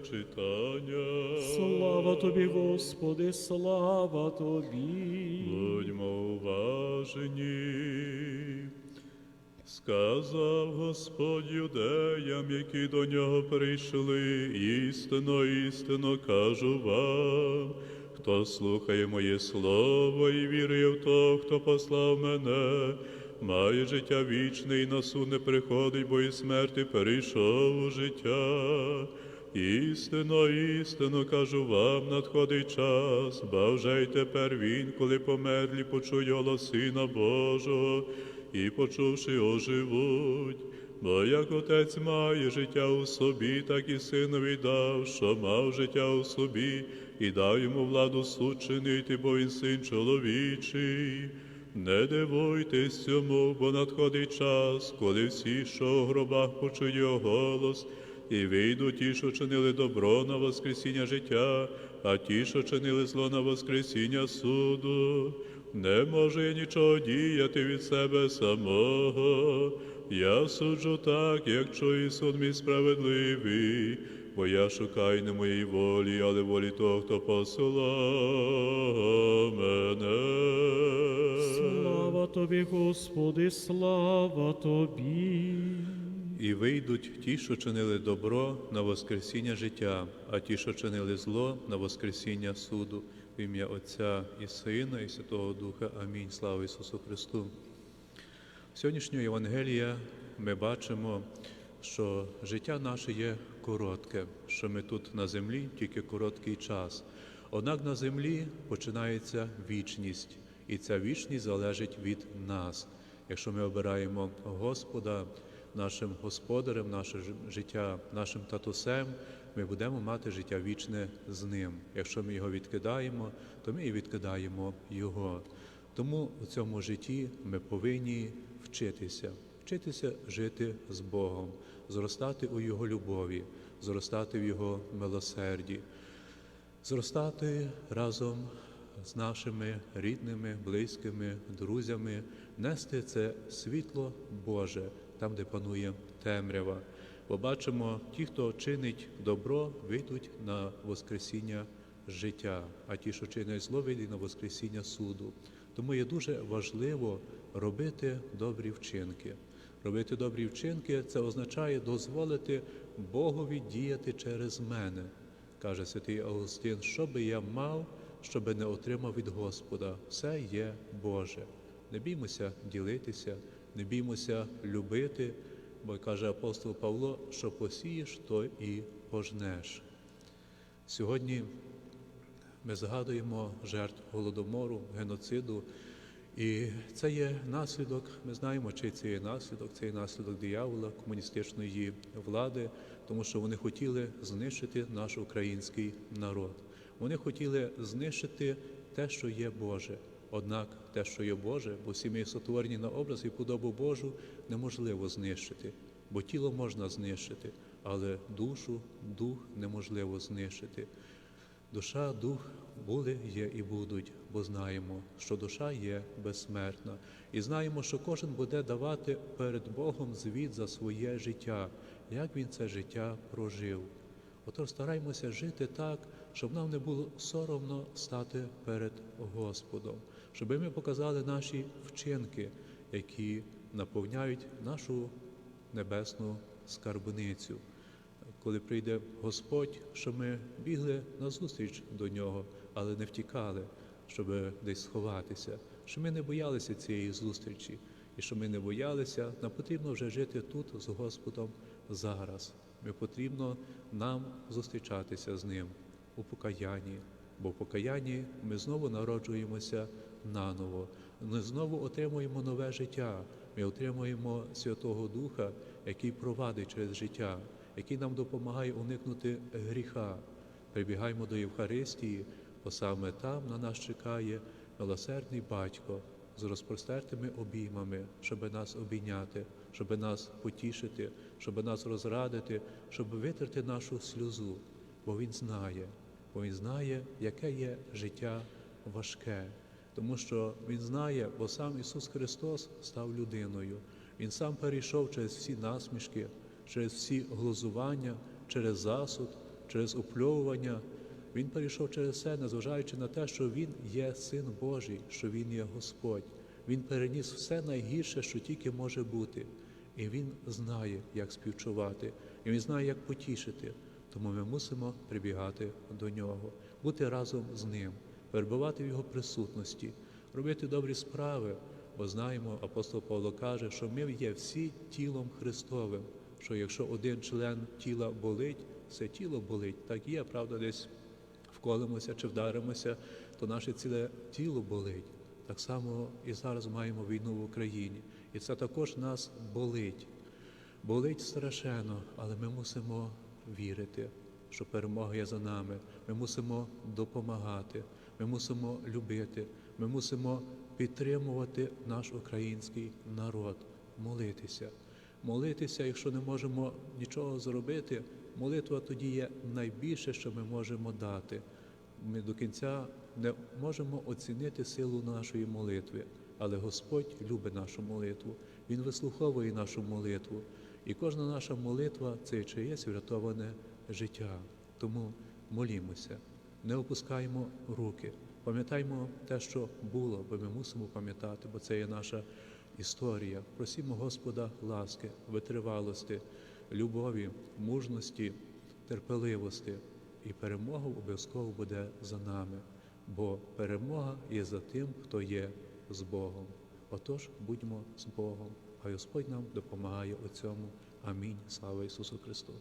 Читання. Слава тобі, Господи, слава тобі. Будьмо уважні. Сказав Господь юдеям, які до нього прийшли, істинно, істинно кажу вам, хто слухає моє слово і вірує в того, хто послав мене, має життя вічне і на суд не приходить, бо і смерти перейшов у життя. Істинно, істинно кажу вам, надходить час, бо вже й тепер він, коли померлі, почує Сина Божого, і почувши оживуть. Бо як отець має життя у собі, так і синові дав, що мав життя у собі, і дав йому владу суд чинити, бо він син чоловічий. Не дивуйтесь цьому, бо надходить час, коли всі, що у гробах його голос, і вийдуть ті, що чинили добро на воскресіння життя, а ті, що чинили зло на воскресіння суду. Не може я нічого діяти від себе самого. Я суджу так, як чує суд мій справедливий, бо я шукаю не моєї волі, але волі того, хто посилав мене. Слава тобі, Господи, слава тобі. І вийдуть ті, що чинили добро на воскресіння життя, а ті, що чинили зло на воскресіння суду. В ім'я Отця і Сина, і Святого Духа. Амінь. Слава Ісусу Христу. Сьогоднішнього Євангелія ми бачимо, що життя наше є коротке, що ми тут на землі тільки короткий час. Однак на землі починається вічність, і ця вічність залежить від нас. Якщо ми обираємо Господа нашим господарем, наше життя, нашим татусем, ми будемо мати життя вічне з ним. Якщо ми його відкидаємо, то ми і відкидаємо Його. Тому у цьому житті ми повинні вчитися, вчитися жити з Богом, зростати у Його любові, зростати в Його милосерді, зростати разом з нашими рідними, близькими, друзями, нести це світло Боже там, де панує темрява. Бо бачимо, ті, хто чинить добро, вийдуть на Воскресіння життя, а ті, що чинять зло, вийдуть на Воскресіння суду. Тому є дуже важливо робити добрі вчинки. Робити добрі вчинки це означає дозволити Богові діяти через мене, каже святий Августин, що би я мав, що би не отримав від Господа. Все є Боже. Не біймося ділитися, не біймося любити, бо каже апостол Павло, що посієш, то і пожнеш. Сьогодні ми згадуємо жертв голодомору, геноциду. І це є наслідок, ми знаємо, чи це є наслідок, це є наслідок диявола, комуністичної влади, тому що вони хотіли знищити наш український народ. Вони хотіли знищити те, що є Боже. Однак те, що є Боже, бо всі ми сотворені на образ і подобу Божу, неможливо знищити, бо тіло можна знищити, але душу, дух неможливо знищити. Душа, дух були, є і будуть, бо знаємо, що душа є безсмертна, і знаємо, що кожен буде давати перед Богом звіт за своє життя, як він це життя прожив. Отож стараймося жити так, щоб нам не було соромно стати перед Господом, щоб ми показали наші вчинки, які наповняють нашу небесну скарбницю. Коли прийде Господь, щоб ми бігли назустріч до нього, але не втікали, щоб десь сховатися, щоб ми не боялися цієї зустрічі, і щоб ми не боялися, нам потрібно вже жити тут з Господом зараз. Ми потрібно нам зустрічатися з Ним у покаянні, бо в покаянні ми знову народжуємося наново, ми знову отримуємо нове життя. Ми отримуємо Святого Духа, який провадить через життя, який нам допомагає уникнути гріха. Прибігаємо до Євхаристії, бо саме там на нас чекає милосердний батько з розпростертими обіймами, щоб нас обійняти, щоб нас потішити, щоб нас розрадити, щоб витерти нашу сльозу, бо Він знає, бо Він знає, яке є життя важке. Тому що Він знає, бо сам Ісус Христос став людиною. Він сам перейшов через всі насмішки, через всі глузування, через засуд, через упльовування. Він перейшов через це, незважаючи на те, що він є син Божий, що він є Господь. Він переніс все найгірше, що тільки може бути. І він знає, як співчувати, і він знає, як потішити. Тому ми мусимо прибігати до нього, бути разом з ним, перебувати в його присутності, робити добрі справи. Бо знаємо, апостол Павло каже, що ми є всі тілом Христовим. Що якщо один член тіла болить, все тіло болить. Так є, правда, десь вколимося чи вдаримося, то наше ціле тіло болить. Так само і зараз маємо війну в Україні. І це також нас болить. Болить страшенно, але ми мусимо вірити, що перемога є за нами. Ми мусимо допомагати, ми мусимо любити, ми мусимо підтримувати наш український народ, молитися. Молитися, якщо не можемо нічого зробити, молитва тоді є найбільше, що ми можемо дати. Ми до кінця не можемо оцінити силу нашої молитви, але Господь любить нашу молитву, Він вислуховує нашу молитву. І кожна наша молитва це чиєсь врятоване життя. Тому молімося, не опускаємо руки, пам'ятаємо те, що було, бо ми мусимо пам'ятати, бо це є наша історія. Просімо Господа ласки, витривалості, любові, мужності, терпеливості. І перемога обов'язково буде за нами, бо перемога є за тим, хто є з Богом. Отож, будьмо з Богом, а Господь нам допомагає у цьому. Амінь. Слава Ісусу Христу!